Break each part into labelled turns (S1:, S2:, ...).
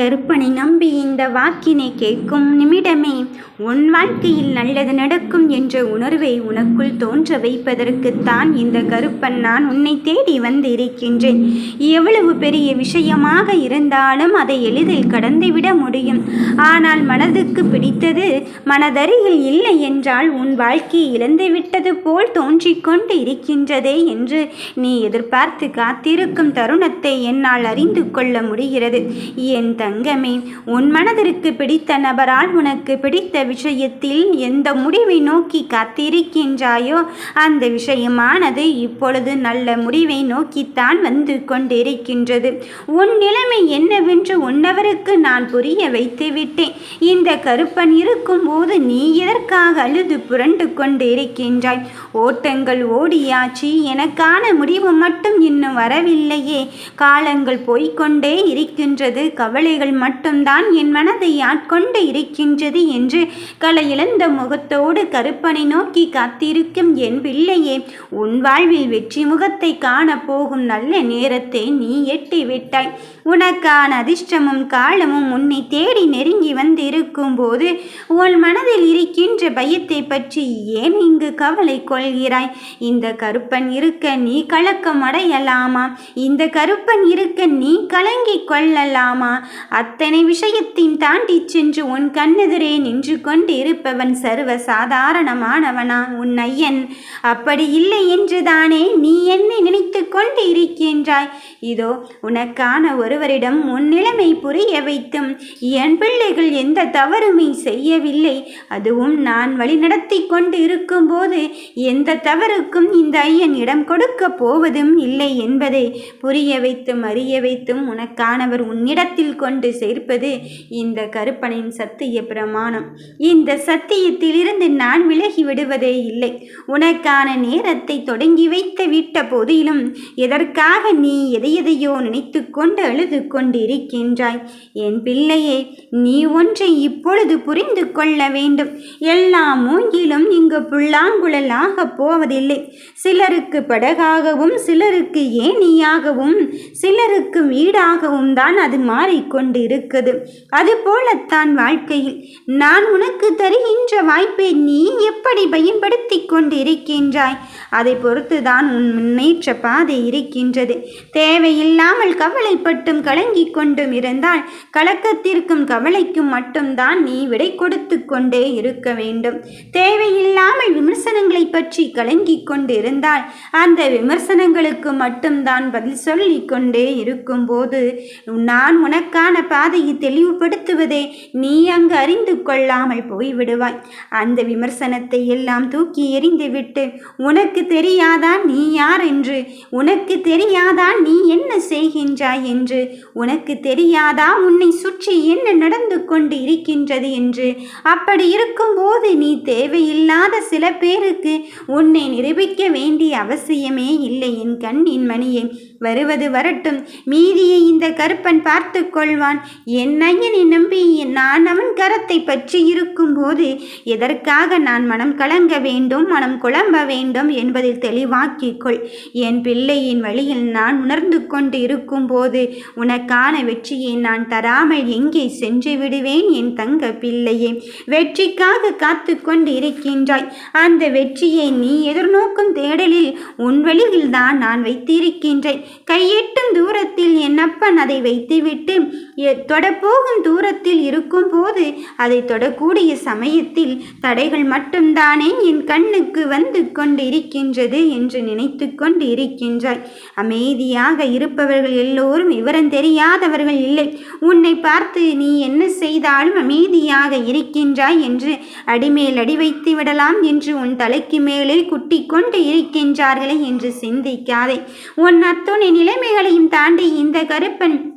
S1: கருப்பனை நம்பி இந்த வாக்கினை கேட்கும் நிமிடமே உன் வாழ்க்கையில் நல்லது நடக்கும் என்ற உணர்வை உனக்குள் தோன்ற வைப்பதற்குத்தான் இந்த கருப்பன் நான் உன்னை தேடி வந்து இருக்கின்றேன் எவ்வளவு பெரிய விஷயமாக இருந்தாலும் அதை எளிதில் கடந்துவிட முடியும். ஆனால் மனதுக்கு பிடித்தது மனதருகில் இல்லை என்றால் உன் வாழ்க்கையை இழந்துவிட்டது போல் தோன்றிக் கொண்டு இருக்கின்றதே என்று நீ எதிர்பார்த்து காத்திருக்கும் தருணத்தை என்னால் அறிந்து கொள்ள முடிகிறது. என் தங்கமே உன் மனதிற்கு பிடித்த நபரால் உனக்கு பிடித்த விஷயத்தில் எந்த முடிவை நோக்கி காத்திருக்கின்றாயோ அந்த விஷயமானது இப்பொழுது நல்ல முடிவை நோக்கித்தான் வந்து கொண்டிருக்கின்றது. உன் நிலைமை என்னவென்று உன்னவருக்கு நான் புரிய வைத்து விட்டேன். இந்த கருப்பன் இருக்கும்போது நீ எதற்காக அழுது புரண்டு கொண்டு இருக்கின்றாய் ஓட்டங்கள் ஓடியாச்சு எனக்கான முடிவு மட்டும் இன்னும் வரவில்லையே. காலங்கள் போய்க்கொண்டே இருக்கின்றது கவலை கவலைகள் மட்டும்தான் என் மனதை ஆட்கொண்டு இருக்கின்றது என்று கலையிழந்த முகத்தோடு கருப்பனை நோக்கி காத்திருக்கும் என் பிள்ளையே உன் வாழ்வில் வெற்றி முகத்தை காண போகும் நல்ல நேரத்தை நீ எட்டி விட்டாய் உனக்கான அதிர்ஷ்டமும் காலமும் உன்னை தேடி நெருங்கி வந்து இருக்கும்போது உன் மனதில் இருக்கின்ற பயத்தை பற்றி ஏன் இங்கு கவலை கொள்கிறாய்? இந்த கருப்பன் இருக்க நீ கலக்கம் அடையலாமா இந்த கருப்பன் இருக்க நீ கலங்கி கொள்ளலாமா? அத்தனை விஷயத்தையும் தாண்டி சென்று உன் கண்ணெதிரே நின்று கொண்டு இருப்பவன் சர்வ சாதாரணமானவனா உன் ஐயன் அப்படி இல்லை என்றுதானே நீ என்னை நினைத்து கொண்டு இருக்கின்றாய் இதோ உனக்கான ஒருவரிடம் உன் நிலைமை புரிய வைத்தும் என் பிள்ளைகள் எந்த தவறுமே செய்யவில்லை. அதுவும் நான் வழிநடத்தி கொண்டு இருக்கும்போது எந்த தவறுக்கும் இந்த ஐயன் இடம் கொடுக்க போவதும் இல்லை என்பதை புரிய வைத்தும் அறிய வைத்தும் உனக்கானவர் உன்னிடத்தில் கொண்டு சேர்ப்பது இந்த கருப்பனின் சத்திய பிரமாணம். இந்த சத்தியத்திலிருந்து நான் விலகி விடுவதே இல்லை. உனக்கான நேரத்தை தொடங்கி வைத்து விட்ட போதிலும் எதற்காக நீ எதையெதையோ நினைத்து கொண்டு அழுது கொண்டிருக்கின்றாய்? என் பிள்ளையே நீ ஒன்றை இப்பொழுது புரிந்து கொள்ள வேண்டும். எல்லா மூங்கிலும் இங்கு புல்லாங்குழலாக போவதில்லை. சிலருக்கு படகாகவும் சிலருக்கு ஏனியாகவும் சிலருக்கு வீடாகவும் தான் அது மாறிக்கொண்டு இருக்குது அதுபோலத்தான் வாழ்க்கையில் நான் உனக்கு தருகின்ற வாய்ப்பை நீ எப்படி பயன்படுத்தி கொண்டு இருக்கின்றாய் அதை பொறுத்துதான் உன் முன்னேற்ற பாதை இருக்கின்றது. தேவையில்லாமல் கவலைப்பட்டும் கலங்கிக் கொண்டும் இருந்தால் கலக்கத்திற்கும் கவலைக்கும் மட்டும்தான் நீ விடை கொடுத்து கொண்டே இருக்க வேண்டும். தேவையில்லாமல் விமர்சனங்களை பற்றி கலங்கிக் கொண்டு இருந்தால் அந்த விமர்சனங்களுக்கு மட்டும்தான் பதில் சொல்லிக் கொண்டே இருக்கும்போது நான் உனக்கான பாதையை தெளிவுபடுத்துவதே நீ அங்கு அறிந்து கொள்ளாமல் போய்விடுவாய். அந்த விமர்சனத்தை எல்லாம் தூக்கி எறிந்துவிட்டு உனக்கு தெரியாதா நீ யார் என்று? உனக்கு தெரியாதா நீ என்ன செய்கின்றாய் என்று? உனக்கு தெரியாதா உன்னை சுற்றி என்ன நடந்து கொண்டு இருக்கின்றது என்று? அப்படி இருக்கும்போது நீ தேவையில்லாத சில பேருக்கு உன்னை நிரூபிக்க வேண்டிய அவசியமே இல்லை. என் கண்ணின் மணியே வருவது வரட்டும். மீதியை இந்த கருப்பன் பார்த்து கொள்வான். என் ஐயனை நம்பி நான் அவன் கரத்தை பற்றி இருக்கும்போது எதற்காக நான் மனம் கலங்க வேண்டும் மனம் குழம்ப வேண்டும் என்பதில் தெளிவாக்கிக்கொள் என் பிள்ளையின் வழியில் நான் உணர்ந்து கொண்டு இருக்கும்போது உனக்கான வெற்றியை நான் தராமல் எங்கே சென்று விடுவேன் என் தங்க பிள்ளையே? வெற்றிக்காக காத்து கொண்டு இருக்கின்றாய். அந்த வெற்றியை நீ எதிர்நோக்கும் தேடலில் உன் வழியில் தான் நான் வைத்திருக்கின்றேன். கையெட்டும் தூரத்தில் என் அப்பன் அதை வைத்துவிட்டு தொடப்போகும் தூரத்தில் இருக்கும்போது அதை தொடக்கூடிய சமயத்தில் தடைகள் மட்டும்தானே என் கண்ணுக்கு வந்து கொண்டு இருக்கின்றது என்று நினைத்து கொண்டு இருக்கின்றாய். அமைதியாக இருப்பவர்கள் எல்லோரும் விவரம் தெரியாதவர்கள் இல்லை. உன்னை பார்த்து நீ என்ன செய்தாலும் அமைதியாக இருக்கின்றாய் என்று அடிமேல் அடி வைத்து விடலாம் என்று உன் தலைக்கு மேலே குட்டி கொண்டு இருக்கின்றார்களே என்று சிந்திக்காதே. உன் அத்துணை நிலைமைகளையும் தாண்டி இந்த கருப்பன்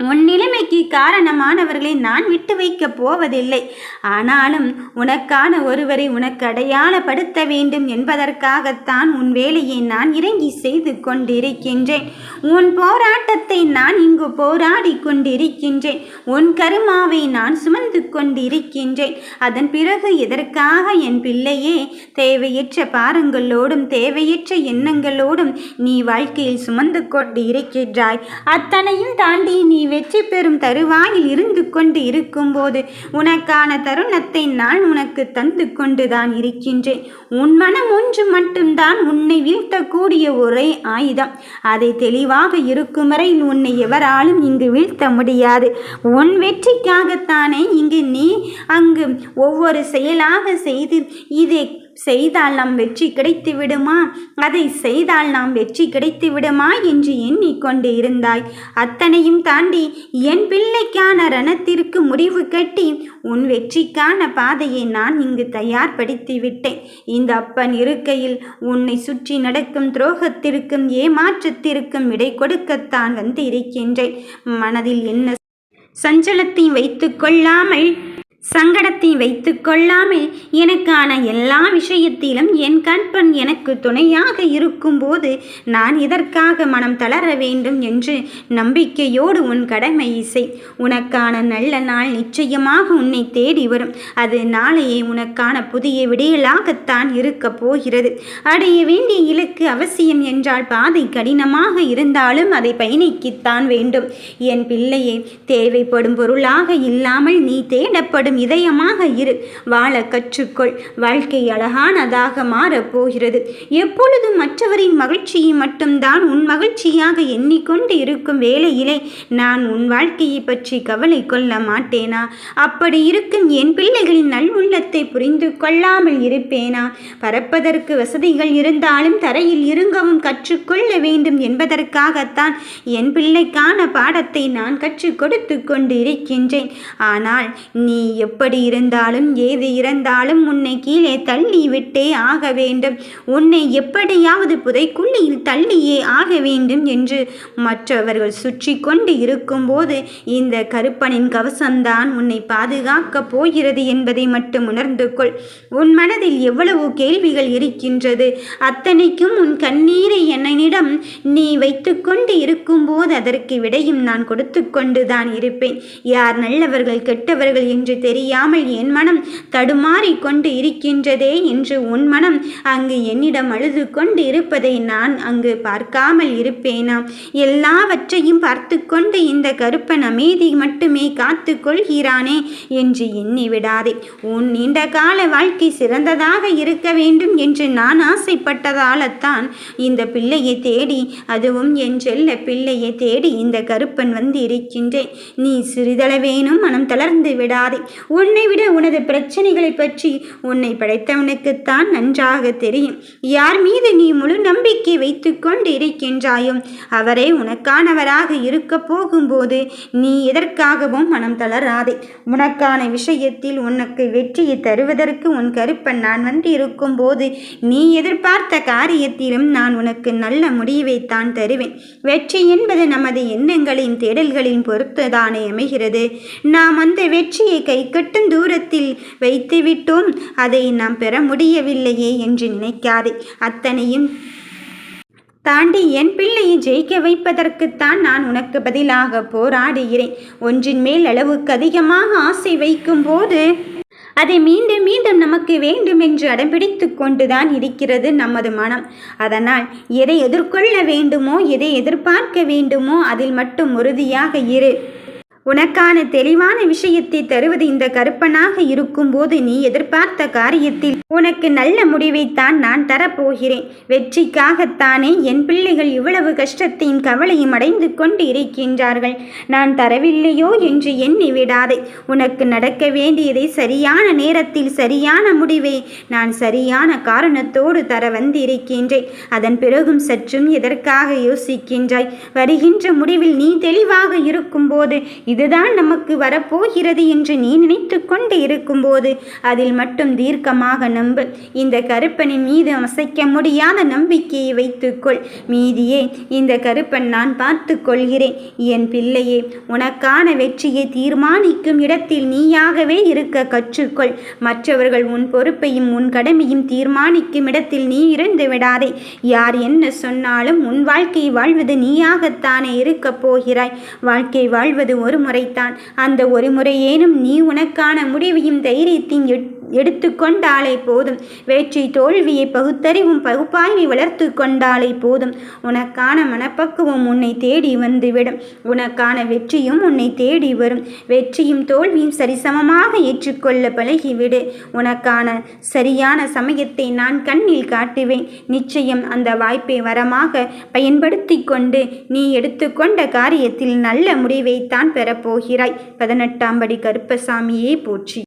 S1: உன் நிலைமைக்கு காரணமானவர்களை நான் விட்டு வைக்கப் போவதில்லை. ஆனாலும் உனக்கான ஒருவரை உனக்கு அடையாளப்படுத்த வேண்டும் என்பதற்காகத்தான் உன் வேலையை நான் இறங்கி செய்து கொண்டிருக்கின்றேன். உன் போராட்டத்தை நான் இங்கு போராடி கொண்டிருக்கின்றேன். உன் கருமாவை நான் சுமந்து கொண்டிருக்கின்றேன். அதன் பிறகு எதற்காக என் பிள்ளையே தேவையற்ற பாரங்களோடும் தேவையற்ற எண்ணங்களோடும் நீ வாழ்க்கையில் சுமந்து கொண்டு இருக்கின்றாய் அத்தனையும் தாண்டி நீ வெற்றி பெறும் தருவாயில் இருந்து கொண்டு இருக்கும்போது உனக்கான தருணத்தை நான் உனக்கு தந்து கொண்டுதான் இருக்கின்றேன். உன் மனம் ஒன்று மட்டும்தான் உன்னை வீழ்த்தக்கூடிய ஒரே ஆயுதம். அதை தெளிவாக இருக்கும் வரை உன்னை எவராலும் இங்கு வீழ்த்த முடியாது. உன் வெற்றிக்காகத்தானே இங்கு நீ அங்கு ஒவ்வொரு செயலாக செய்து இதை செய்தால் நாம் வெற்றி கிடைத்து விடுமா அதை செய்தால் நாம் வெற்றி கிடைத்து விடுமா என்று எண்ணிக்கொண்டு இருந்தாய். அத்தனையும் தாண்டி என் பிள்ளைக்கான ரணத்திற்கு முடிவு கட்டி உன் வெற்றிக்கான பாதையை நான் இங்கு தயார்படுத்தி விட்டேன் இந்த அப்பன் இருக்கையில் உன்னை சுற்றி நடக்கும் துரோகத்திற்கும் ஏமாற்றத்திற்கும் விடை கொடுக்கத்தான் வந்து இருக்கின்றேன் மனதில் என்ன சஞ்சலத்தை வைத்து கொள்ளாமல் சங்கடத்தை வைத்து கொள்ளாமல் எனக்கான எல்லா விஷயத்திலும் என் கண்பன் எனக்கு துணையாக இருக்கும்போது நான் இதற்காக மனம் தளர வேண்டும் என்று நம்பிக்கையோடு உன் கடமை இசை. உனக்கான நல்ல நாள் நிச்சயமாக உன்னை தேடி வரும். அது நாளையே உனக்கான புதிய விடியலாகத்தான் இருக்கப் போகிறது. அடைய வேண்டிய இலக்கு அவசியம் என்றால் பாதை கடினமாக இருந்தாலும் அதை பயணிக்கத்தான் வேண்டும். என் பிள்ளையே தேவைப்படும் பொருளாக இல்லாமல் நீ தேடப்படும் இதயமாக இரு. வாழ கற்றுக்கொள். வாழ்க்கை அழகானதாக மாறப்போகிறது எப்பொழுதும் மற்றவரின் மகிழ்ச்சியை மட்டும்தான் உன் மகிழ்ச்சியாக எண்ணிக்கொண்டு இருக்கும் வேளையிலே நான் உன் வாழ்க்கையை பற்றி கவலை கொள்ள மாட்டேனா? அப்படி இருக்கும் என் பிள்ளைகளின் நல்வுள்ளத்தை புரிந்து கொள்ளாமல் இருப்பேனா? பறப்பதற்கு வசதிகள் இருந்தாலும் தரையில் இருங்கவும் கற்றுக்கொள்ள வேண்டும் என்பதற்காகத்தான் என் பிள்ளைக்கான பாடத்தை நான் கற்றுக் கொடுத்து கொண்டு இருக்கின்றேன் ஆனால் நீ எப்படி இருந்தாலும் ஏது இருந்தாலும் உன்னை கீழே தள்ளி விட்டே ஆக வேண்டும். உன்னை எப்படியாவது புதைக்குள்ளியில் தள்ளியே ஆக வேண்டும் என்று மற்றவர்கள் சுற்றி கொண்டு இருக்கும்போது இந்த கருப்பனின் கவசம்தான் உன்னை பாதுகாக்கப் போகிறது என்பதை மட்டும் உணர்ந்து கொள். உன் மனதில் எவ்வளவு கேள்விகள் இருக்கின்றது. அத்தனைக்கும் உன் கண்ணீரை என்னிடம் நீ வைத்துக்கொண்டு இருக்கும்போது அதற்கு விடையும் நான் கொடுத்து கொண்டுதான் இருப்பேன். யார் நல்லவர்கள் கெட்டவர்கள் என்று தெரியாமல் என் மனம் தடுமாறி கொண்டு இருக்கின்றதே என்று உன் மனம் அங்கு என்னிடம் அழுது கொண்டு இருப்பதை நான் அங்கு பார்க்காமல் இருப்பேனா? எல்லாவற்றையும் பார்த்து கொண்டு இந்த கருப்பன் அமைதி மட்டுமே காத்து கொள்கிறானே என்று எண்ணி விடாதே. உன் நீண்ட கால வாழ்க்கை சிறந்ததாக இருக்க வேண்டும் என்று நான் ஆசைப்பட்டதால்தான் இந்த பிள்ளையை தேடி அதுவும் என் செல்ல பிள்ளையை தேடி இந்த கருப்பன் வந்து இருக்கின்றேன். நீ சிறிதளவேனும் மனம் தளர்ந்து விடாதே. உன்னை விட உனது பிரச்சனைகளை பற்றி உன்னை படைத்தவனுக்குத்தான் நன்றாக தெரியும். யார் மீது நீ முழு நம்பிக்கை வைத்து கொண்டு இருக்கின்றாயோ அவரே உனக்கானவராக இருக்க போகும்போது நீ எதற்காகவும் மனம் தளராதே. உனக்கான விஷயத்தில் உனக்கு வெற்றியை தருவதற்கு உன் கருப்பன் நான் வந்து இருக்கும்போது நீ எதிர்பார்த்த காரியத்திலும் நான் உனக்கு நல்ல முடிவைத்தான் தருவேன். வெற்றி என்பது நமது எண்ணங்களின் தேடல்களின் பொறுத்துதானே அமைகிறது. நாம் அந்த வெற்றியை கை கட்டும் தூரத்தில் வைத்துவிட்டோம் அதை நாம் பெற முடியவில்லையே என்று நினைக்காதே. அத்தனையும் தாண்டி என் பிள்ளையை ஜெயிக்க வைப்பதற்குத்தான் நான் உனக்கு பதிலாக போராடுகிறேன். ஒன்றின் மேல் அளவுக்கு அதிகமாக ஆசை வைக்கும் போது அதை மீண்டும் மீண்டும் நமக்கு வேண்டும் என்று அடம்பிடித்து கொண்டுதான் இருக்கிறது நமது மனம். அதனால் எதை எதிர்கொள்ள வேண்டுமோ எதை எதிர்பார்க்க வேண்டுமோ அதில் மட்டும் உறுதியாக இரு. உனக்கான தெளிவான விஷயத்தை தருவது இந்த கருப்பனாக இருக்கும்போது நீ எதிர்பார்த்த காரியத்தில் உனக்கு நல்ல முடிவைத்தான் நான் தரப்போகிறேன். வெற்றிக்காகத்தானே என் பிள்ளைகள் இவ்வளவு கஷ்டத்தையும் கவலையும் அடைந்து கொண்டு இருக்கின்றார்கள். நான் தரவில்லையோ என்று எண்ணி விடாதே. உனக்கு நடக்க வேண்டியதை சரியான நேரத்தில் சரியான முடிவை நான் சரியான காரணத்தோடு தர வந்திருக்கின்றேன். அதன் பிறகும் சற்றும் எதற்காக யோசிக்கின்றாய்? வருகின்ற முடிவில் நீ தெளிவாக இருக்கும்போது இதுதான் நமக்கு வரப்போகிறது என்று நீ நினைத்து கொண்டு இருக்கும்போது அதில் மட்டும் தீர்க்கமாக நம்பு. இந்த கருப்பனின் மீது அசைக்க முடியாத நம்பிக்கையை வைத்துக்கொள். மீதியே இந்த கருப்பன் நான் பார்த்து கொள்கிறேன். என் பிள்ளையே உனக்கான வெற்றியை தீர்மானிக்கும் இடத்தில் நீயாகவே இருக்க கற்றுக்கொள். மற்றவர்கள் உன் பொறுப்பையும் உன் கடமையும் தீர்மானிக்கும் இடத்தில் நீ இருந்து விடாதே. யார் என்ன சொன்னாலும் உன் வாழ்க்கை வாழ்வது நீயாகத்தானே இருக்கப் போகிறாய். வாழ்க்கை வாழ்வது ஒரு முறைத்தான். அந்த ஒரு முறையேனும் நீ உனக்கான முடிவையும் தைரியத்தையும் எடுத்து கொண்டாலே போதும். வெற்றி தோல்வியை பகுத்தறிவும் பகுப்பாய்வை வளர்த்து கொண்டாலே போதும். உனக்கான மனப்பக்குவம் உன்னை தேடி வந்துவிடும். உனக்கான வெற்றியும் உன்னை தேடி வரும். வெற்றியும் தோல்வியும் சரிசமமாக ஏற்றுக்கொள்ள பழகிவிடு. உனக்கான சரியான சமயத்தை நான் கண்ணில் காட்டுவேன். நிச்சயம் அந்த வாய்ப்பை வரமாக பயன்படுத்தி கொண்டு நீ எடுத்துக்கொண்ட காரியத்தில் நல்ல முடிவைத்தான் பெறப்போகிறாய். பதினெட்டாம் படி கருப்பசாமியே போற்றி.